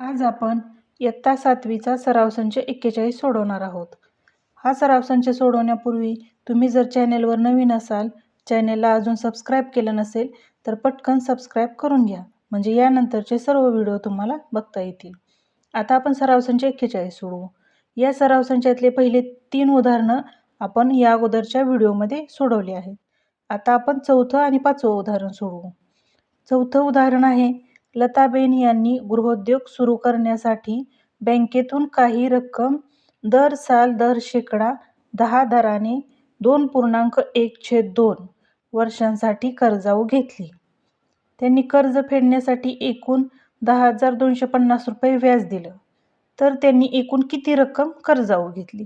आज आपण इयत्ता सातवीचा सराव संच एक्केचाळीस सोडवणार आहोत. हा सराव संच सोडवण्यापूर्वी तुम्ही जर चॅनेलवर नवीन असाल, चॅनेलला अजून सबस्क्राईब केलं नसेल तर पटकन सबस्क्राईब करून घ्या म्हणजे यानंतरचे सर्व व्हिडिओ तुम्हाला बघता येतील. आता आपण सराव संच एक्केचाळीस सोडवू. या सराव संचातले पहिले तीन उदाहरणं आपण या अगोदरच्या व्हिडिओमध्ये सोडवले आहेत. आता आपण चौथं आणि पाचवं उदाहरण सोडवू. चौथं उदाहरण आहे लताबेन यांनी गृहोद्योग सुरू करण्यासाठी बँकेतून काही रक्कम दर साल दर शेकडा दहा दराने दोन पूर्णांक एक छेद दोन वर्षांसाठी कर्जाऊ घेतली. त्यांनी कर्ज फेडण्यासाठी एकूण दहा हजार दोनशे पन्नास रुपये व्याज दिलं. तर त्यांनी एकूण किती रक्कम कर्जाऊ घेतली?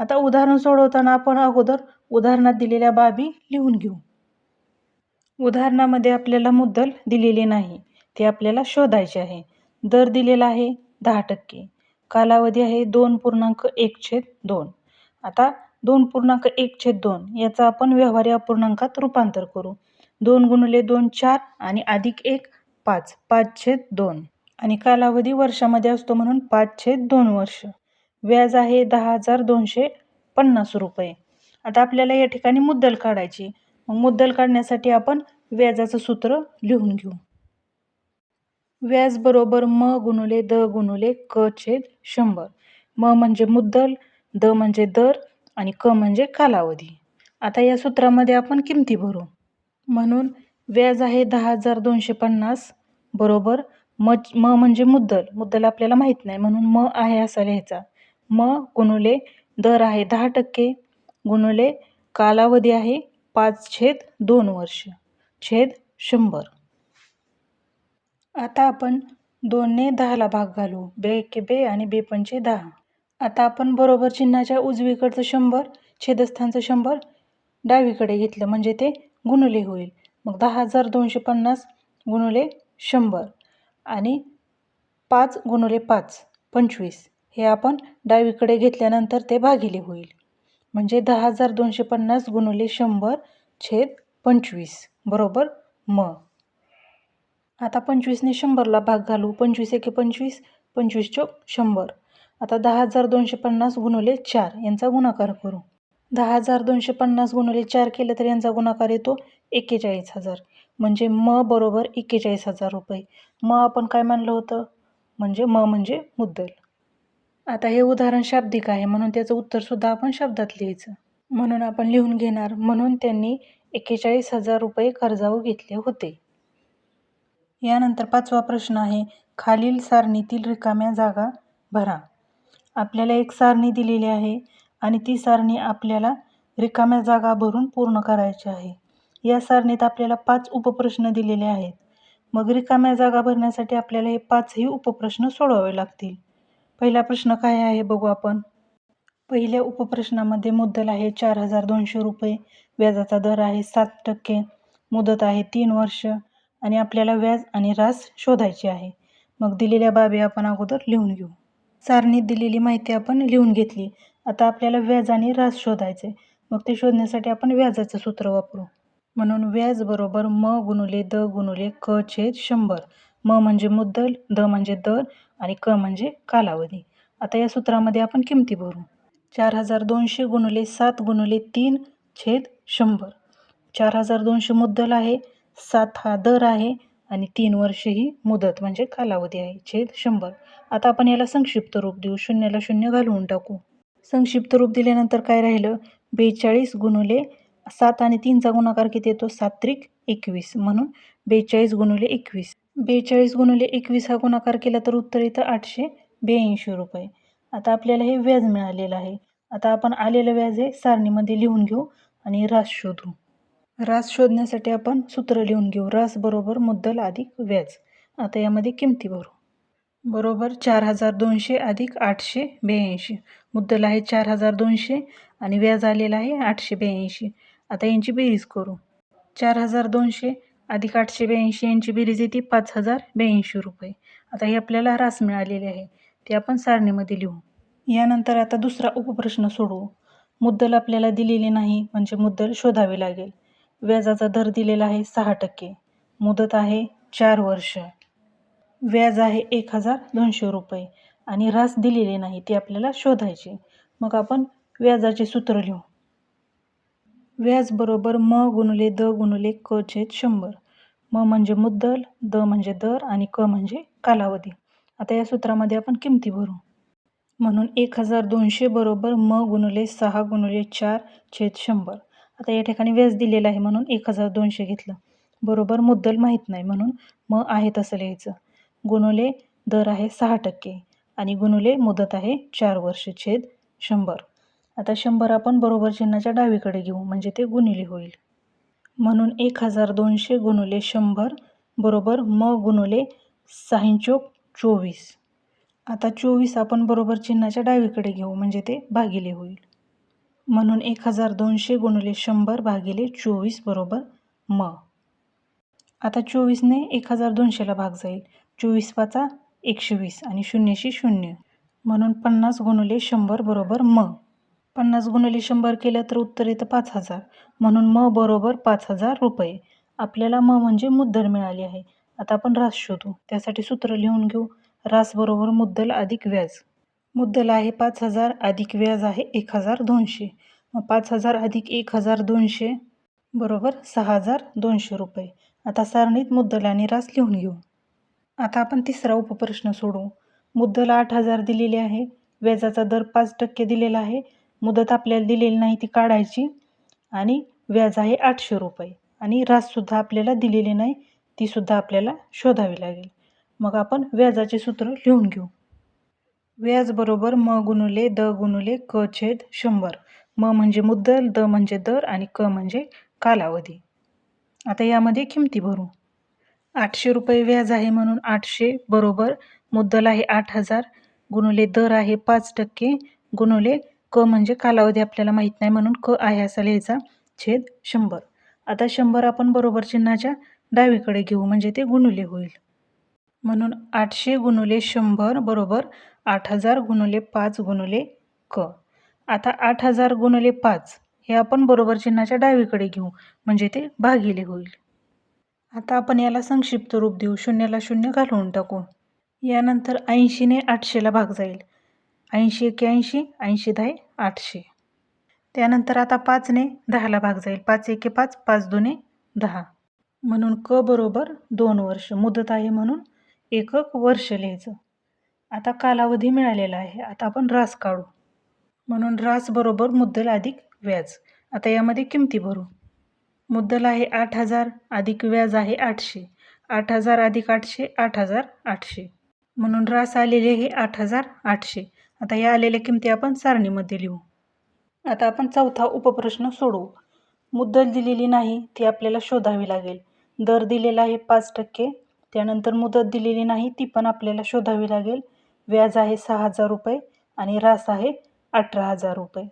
आता उदाहरण सोडवताना आपण अगोदर उदाहरणात दिलेल्या बाबी लिहून घेऊ. उदाहरणामध्ये आपल्याला मुद्दल दिलेली नाही, ते आपल्याला शोधायचे आहे. दर दिलेला आहे दहा टक्के. कालावधी आहे दोन पूर्णांक एक छेद दोन. आता दोन पूर्णांक एक छेद दोन याचा आपण व्यवहारी अपूर्णांकात रूपांतर करू. दोन गुणले दोन चार आणि अधिक एक पाच. पाच छेद दोन आणि कालावधी वर्षामध्ये असतो म्हणून पाच छेद दोन वर्ष. व्याज आहे दहा हजार दोनशे पन्नास रुपये. आता आपल्याला या ठिकाणी मुद्दल काढायची. मग मुद्दल काढण्यासाठी आपण व्याजाचं सूत्र लिहून घेऊ. व्याज बरोबर म गुणुले द गुणुले क छेद शंभर. म म्हणजे मुद्दल, द म्हणजे दर आणि क म्हणजे कालावधी. आता या सूत्रामध्ये आपण किमती भरू. म्हणून व्याज आहे दहा हजार दोनशे पन्नास बरोबर म म म्हणजे मुद्दल. मुद्दल आपल्याला माहीत नाही म्हणून म आहे असा लिहायचा. म गुणुले दर आहे दहा टक्के गुणुले कालावधी आहे पाच छेद दोन वर्ष छेद शंभर. आता आपण दोनने दहाला भाग घालू. बे एके बे आणि बे पंचे दहा. आता आपण बरोबर चिन्हाच्या उजवीकडचं शंभर छेदस्थानचं शंभर डावीकडे घेतलं म्हणजे ते गुणिले होईल. मग दहा हजार दोनशे पन्नास गुणिले शंभर आणि पाच गुणिले पाच पंचवीस हे आपण डावीकडे घेतल्यानंतर ते भागिले होईल. म्हणजे दहा हजार दोनशे पन्नास गुणिले शंभर छेद पंचवीस बरोबर म. आता पंचवीसने शंभरला भाग घालू. पंचवीस एके पंचवीस, पंचवीस चौक शंभर. आता दहा हजार दोनशे पन्नास गुणवले चार यांचा गुणाकार करू. दहा हजार दोनशे पन्नास गुणवले चार केलं तर यांचा गुणाकार येतो एक्केचाळीस हजार. म्हणजे म बरोबर एक्केचाळीस हजार रुपये. म आपण काय मानलं होतं? म्हणजे म म्हणजे मुद्दल. आता हे उदाहरण शाब्दिक आहे म्हणून त्याचं उत्तरसुद्धा आपण शब्दात लिहायचं. म्हणून आपण लिहून घेणार म्हणून त्यांनी एक्केचाळीस हजार रुपये कर्जाऊ घेतले होते. यानंतर पाचवा प्रश्न आहे खालील सारणीतील रिकाम्या जागा भरा. आपल्याला एक सारणी दिलेली आहे आणि ती सारणी आपल्याला रिकाम्या जागा भरून पूर्ण करायची आहे. या सारणीत आपल्याला पाच उपप्रश्न दिलेले आहेत. मग रिकाम्या जागा भरण्यासाठी आपल्याला हे पाचही उपप्रश्न सोडवावे लागतील. पहिला प्रश्न काय आहे बघू आपण. पहिल्या उपप्रश्नामध्ये मुद्दल आहे चार हजार दोनशे रुपये, व्याजाचा दर आहे सात टक्के, मुदत आहे तीन वर्ष आणि आपल्याला व्याज आणि रास शोधायची आहे. मग दिलेल्या बाबी आपण अगोदर लिहून घेऊ. सारणीत दिलेली माहिती आपण लिहून घेतली. आता आपल्याला व्याज आणि रास शोधायचे. मग ते शोधण्यासाठी आपण व्याजाचं सूत्र वापरू. म्हणून व्याज बरोबर म गुणुले द गुणुले क छेद शंभर. म म्हणजे मुद्दल, द म्हणजे दर आणि क म्हणजे कालावधी. आता या सूत्रामध्ये आपण किमती भरू. चार हजार दोनशे गुणले सात गुणले तीन छेद शंभर. चार हजार दोनशे मुद्दल आहे, सात हा दर आहे आणि तीन वर्ष ही मुदत म्हणजे कालावधी आहे छेद शंभर. आता आपण याला संक्षिप्त रूप देऊ. शून्याला शून्य घालवून टाकू. संक्षिप्त रूप दिल्यानंतर काय राहिलं? बेचाळीस गुणुले सात आणि तीनचा गुणाकार किती येतो? सात्रिक एकवीस म्हणून बेचाळीस गुणिले एकवीस. बेचाळीस गुणुले एकवीस हा गुणाकार केला तर उत्तर येतं आठशे ब्याऐंशी रुपये. आता आपल्याला हे व्याज मिळालेलं आहे. आता आपण आलेलं व्याज हे सारणीमध्ये लिहून घेऊ आणि रास शोधू. रास शोधण्यासाठी आपण सूत्र लिहून घेऊ. रास बरोबर मुद्दल अधिक व्याज. आता यामध्ये किमती भरू. बरोबर चार हजार दोनशे अधिक आठशे ब्याऐंशी मुद्दल आहे चार हजार दोनशे आणि व्याज आलेलं आहे आठशे ब्याऐंशी आता यांची बेरीज करू. चार हजार दोनशे अधिक आठशे ब्याऐंशी यांची बेरीज येते पाच हजार ब्याऐंशी रुपये. आता हे आपल्याला रास मिळालेले आहे. ते आपण सारणीमध्ये लिहू. यानंतर आता दुसरा उपप्रश्न सोडवू. मुद्दल आपल्याला दिलेली नाही म्हणजे मुद्दल शोधावी लागेल. व्याजाचा दर दिलेला आहे सहा टक्के. मुदत आहे चार वर्ष. व्याज आहे एक हजार दोनशे रुपये आणि रास दिलेली नाही ती आपल्याला शोधायची मग आपण व्याजाचे सूत्र लिहू व्याज बरोबर म गुणुले द गुणुले क छेद शंभर म म्हणजे मुद्दल द म्हणजे दर आणि क म्हणजे कालावधी आता या सूत्रामध्ये आपण किमती भरू. म्हणून एक हजार दोनशे बरोबर म गुणुले सहा गुणुले चार छेद शंभर. आता या ठिकाणी व्याज दिलेलं आहे म्हणून एक हजार दोनशे घेतलं. बरोबर मुद्दल माहीत नाही म्हणून म आहे तसं लिहायचं. गुणुले दर आहे सहा टक्के आणि गुणुले मुदत आहे चार वर्ष छेद शंभर. आता शंभर आपण बरोबर चिन्हाच्या डावीकडे घेऊ म्हणजे ते गुणिले होईल. म्हणून एक हजार दोनशे गुणुले शंभर बरोबर म गुणुले साहिंचोक चोवीस. आता चोवीस आपण बरोबर चिन्हाच्या डावीकडे घेऊ म्हणजे ते भागिले होईल. म्हणून एक हजार दोनशे गुणुले शंभर भागिले चोवीस बरोबर म. आता चोवीसने एक हजार दोनशेला भाग जाईल. चोवीस पाचा एकशे वीस आणि शून्यशी शून्य. म्हणून पन्नास गुणुले शंभर बरोबर म. पन्नास गुणिले शंभर केलं तर उत्तर येतं पाच हजार. म्हणून म बरोबर पाच हजार रुपये. आपल्याला म म्हणजे मुद्दल मिळाली आहे. आता आपण रास शोधू. त्यासाठी सूत्र लिहून घेऊ. रास बरोबर मुद्दल अधिक व्याज. मुद्दल आहे पाच हजार अधिक व्याज आहे एक हजार दोनशे. मग पाच हजार अधिक एक हजार दोनशे बरोबर सहा हजार दोनशे रुपये. आता सारणीत मुद्दल आणि रास लिहून घेऊ. आता आपण तिसरा उपप्रश्न सोडवू मुद्दल आठ हजार दिलेली आहे. व्याजाचा दर पाच टक्के दिलेला आहे. मुदत आपल्याला दिलेली नाही ती काढायची. आणि व्याज आहे आठशे रुपये. आणि राससुद्धा आपल्याला दिलेले नाही. तीसुद्धा आपल्याला शोधावी लागेल. मग आपण व्याजाचे सूत्र लिहून घेऊ. व्याज बरोबर म गुणुले द गुणुले क छेद शंभर. म म्हणजे मुद्दल द म्हणजे दर आणि क म्हणजे कालावधी. आता यामध्ये किमती भरू. आठशे रुपये व्याज आहे म्हणून आठशे बरोबर मुद्दल आहे आठ हजार गुणुले दर आहे पाच टक्के गुणुले क म्हणजे कालावधी आपल्याला माहीत नाही म्हणून क आहे असा लिहायचा छेद शंभर. आता शंभर आपण बरोबर चिन्हाच्या डावीकडे घेऊ म्हणजे ते गुणुले होईल. म्हणून आठशे गुणुले शंभर बरोबर आठ हजार गुणुले पाच गुणुले क. आता आठ हजार गुणुले पाच हे आपण बरोबर चिन्हाच्या डावीकडे घेऊ म्हणजे ते भागिले होईल. आता आपण याला संक्षिप्त रूप देऊ. शून्याला शून्य घालवून टाकू. यानंतर ऐंशीने आठशेला भाग जाईल. ऐंशी एक्याऐंशी ऐंशी दहा आठशे. त्यानंतर आता पाचने दहाला भाग जाईल. पाच एके पाच पाच दोने दहा. म्हणून क बरोबर दोन वर्ष मुदत आहे म्हणून एकक वर्ष लिहायचं. आता कालावधी मिळालेला आहे आता आपण रास काढू. म्हणून रास बरोबर मुद्दल अधिक व्याज. आता यामध्ये किमती भरू. मुद्दल आहे आठ हजार अधिक व्याज आहे आठशे. आठ हजार अधिक आठशे आठ हजार आठशे. म्हणून रास आलेले हे आठ हजार आठशे. आता या आलेल्या किमती आपण सारणीमध्ये लिहू. आता आपण चौथा उपप्रश्न सोडवू. मुद्दल दिलेली नाही ती आपल्याला शोधावी लागेल. दर दिलेला आहे पाच टक्के. त्यानंतर मुदत दिलेली नाही ती पण आपल्याला शोधावी लागेल. व्याज आहे सहा हजार रुपये आणि रास आहे अठरा हजार रुपये.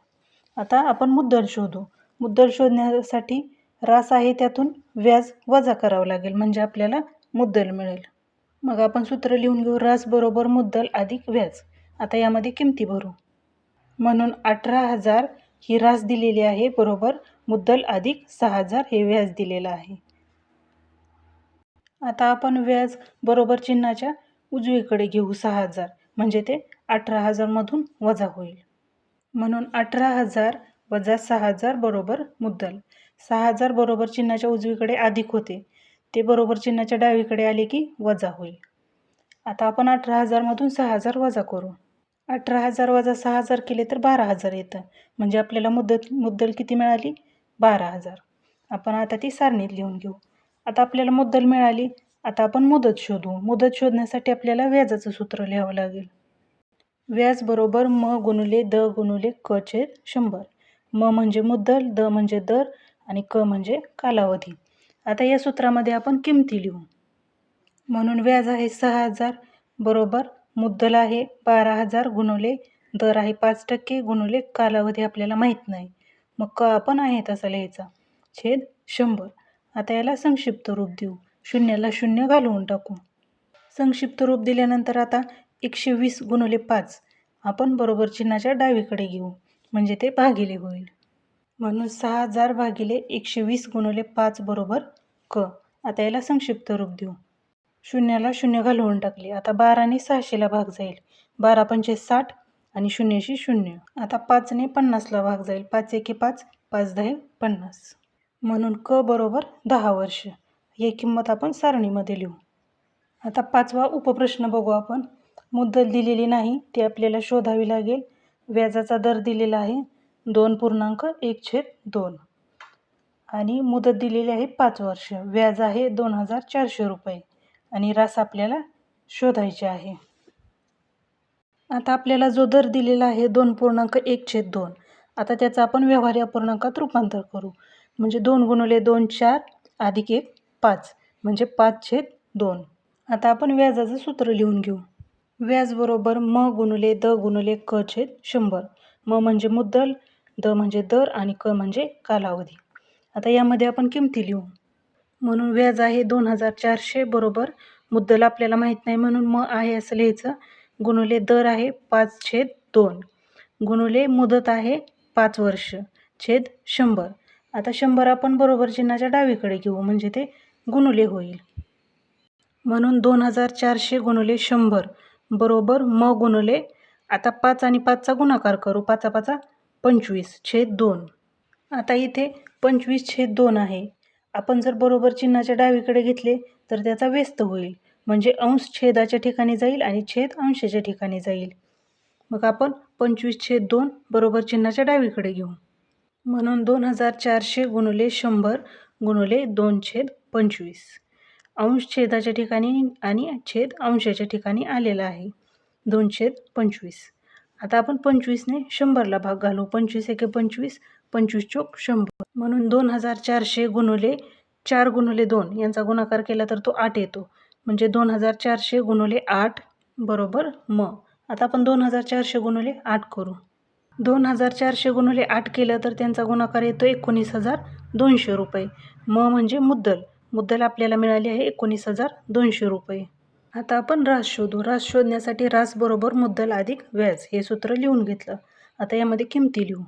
आता आपण मुद्दल शोधू. मुद्दल शोधण्यासाठी रास आहे त्यातून व्याज वजा करावं लागेल म्हणजे आपल्याला मुद्दल मिळेल. मग आपण सूत्र लिहून घेऊ रास बरोबर मुद्दल अधिक व्याज. आता यामध्ये किमती भरू. म्हणून अठरा हजार ही रास दिलेली आहे बरोबर मुद्दल अधिक सहा हजार हे व्याज दिलेलं आहे. आता आपण व्याज बरोबर चिन्हाच्या उजवीकडे घेऊ सहा हजार. म्हणजे ते अठरा हजारमधून वजा होईल. म्हणून अठरा हजार वजा सहा हजार बरोबर मुद्दल. सहा हजार बरोबर चिन्हाच्या उजवीकडे अधिक होते. ते बरोबर चिन्हाच्या डावीकडे आले की वजा होईल. आता आपण अठरा हजारमधून सहा हजार वजा करू. अठरा हजार वजा सहा हजार केले तर बारा हजार येतं. म्हणजे आपल्याला मुद्दत मुद्दल किती मिळाली? बारा हजार. आपण आता ती सारणीत लिहून घेऊ. आता आपल्याला मुद्दल मिळाली. आता आपण मुदत शोधू. मुदत शोधण्यासाठी आपल्याला व्याजाचं सूत्र लिहावं लागेल. व्याज बरोबर म गुणुले द गुणुले क छेद शंभर. म म्हणजे मुद्दल द म्हणजे दर आणि क म्हणजे कालावधी. आता या सूत्रामध्ये आपण किमती लिहू. म्हणून व्याज आहे सहा हजार बरोबर मुद्दल आहे बारा हजार गुणवले दर आहे पाच टक्के गुणवले कालावधी आपल्याला माहीत नाही. मग क आपण आहे तसा लिहायचा. छेद शंभर. आता याला संक्षिप्त रूप देऊ. शून्याला शून्य घालवून टाकू. संक्षिप्त रूप दिल्यानंतर आता एकशे वीस गुणवले पाच. आपण बरोबर चिन्हाच्या डावीकडे घेऊ. म्हणजे ते भागिले होईल. म्हणून सहा हजार भागिले एकशे वीस गुणवले पाच बरोबर क. आता याला संक्षिप्त रूप देऊ. शून्याला शून्य घालवून टाकले. आता बाराने सहाशेला भाग जाईल. बारा पंचे साठ आणि शून्यशी शून्य. आता पाचने पन्नासला भाग जाईल. पाच एके पाच पाच दहा पन्नास. म्हणून क बरोबर दहा वर्ष. ही किंमत आपण सारणीमध्ये लिहू. आता पाचवा उपप्रश्न बघू आपण. मुद्दल दिलेली नाही ती आपल्याला शोधावी लागेल. व्याजाचा दर दिलेला आहे दोन पूर्णांक एक छेद दोन. आणि मुदत दिलेली आहे पाच वर्ष. व्याज आहे दोन हजार चारशे रुपये. आणि रास आपल्याला शोधायचे आहे. आता आपल्याला जो दर दिलेला आहे दोन पूर्णांक एक छेद दोन. आता त्याचं आपण व्यवहार्य पूर्णांकात रूपांतर करू. म्हणजे दोन गुणवले दोन चार अधिक एक पाच. म्हणजे पाच छेद दोन. आता आपण व्याजाचं सूत्र लिहून घेऊ. व्याज बरोबर म गुणुले द गुणुले क छेद शंभर. म म्हणजे मुद्दल द म्हणजे दर आणि क म्हणजे कालावधी. आता यामध्ये आपण किमती लिहू. म्हणून व्याज आहे दोन हजार चारशे बरोबर. मुद्दल आपल्याला माहीत नाही म्हणून म आहे असं लिहायचं. गुणले दर आहे पाच छेद दोन. गुणुले मुदत आहे पाच वर्ष. छेद शंभर. आता शंभर आपण बरोबर चिन्हाच्या डावीकडे घेऊ म्हणजे ते गुणुले होईल. म्हणून दोन हजार चारशे गुणुले शंभर बरोबर म गुणुले. आता पाच आणि पाचचा गुणाकार करू. पाचा पाचा पंचवीस छेद दोन. आता इथे पंचवीस छेद दोन आहे. आपण जर बरोबर चिन्हाच्या डावीकडे घेतले तर त्याचा व्यस्त होईल. म्हणजे अंश छेदाच्या ठिकाणी जाईल आणि छेद अंशाच्या ठिकाणी जाईल. मग आपण पंचवीस छेद दोन बरोबर चिन्हाच्या डावीकडे घेऊ. म्हणून दोन हजार चारशे गुणुले शंभर गुणुले दोन छेद पंचवीस. अंश छेदाच्या ठिकाणी आणि छेद अंशाच्या ठिकाणी आलेला आहे. दोन छेद पंचवीस. आता आपण पंचवीसने शंभरला भाग घालू. पंचवीस एके पंचवीस पंचवीस चोक शंभर. म्हणून दोन हजार चारशे गुणुले चार गुणुले दोन यांचा गुणाकार केला तर तो आठ येतो. म्हणजे दोन हजार चारशे गुणुले आठ बरोबर म. आता आपण दोन हजार चारशे गुणुले आठ करू. दोन हजार चारशे गुणुले आठ केलं तर त्यांचा गुणाकार येतो एकोणीस हजार दोनशे रुपये. म म्हणजे मुद्दल. मुद्दल आपल्याला मिळाली आहे एकोणीस हजार दोनशे रुपये. आता आपण रास शोधू. रास शोधण्यासाठी रास बरोबर मुद्दल अधिक व्याज हे सूत्र लिहून घेतलं. आता यामध्ये किमती लिहू.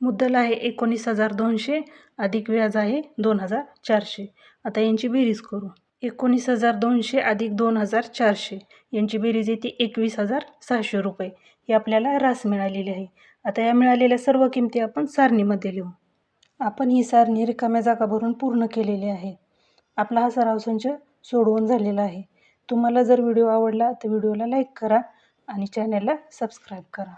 मुद्दल आहे एकोणीस हजार दोनशे अधिक व्याज आहे दोन हजार चारशे. आता यांची बेरीज करू. एकोणीस हजार दोनशे अधिक दोन हजार चारशे. यांची बेरीज येते एकवीस हजार सहाशे रुपये. ही आपल्याला रास मिळालेली आहे. आता या मिळालेल्या सर्व किमती आपण सारणीमध्ये लिहू. आपण ही सारणी रिकाम्या जागा भरून पूर्ण केलेली आहे. आपला हा सराव संच सोडवून झालेला आहे. तुम्हाला जर व्हिडिओ आवडला तर व्हिडिओला लाईक करा आणि चॅनलला सबस्क्राईब करा.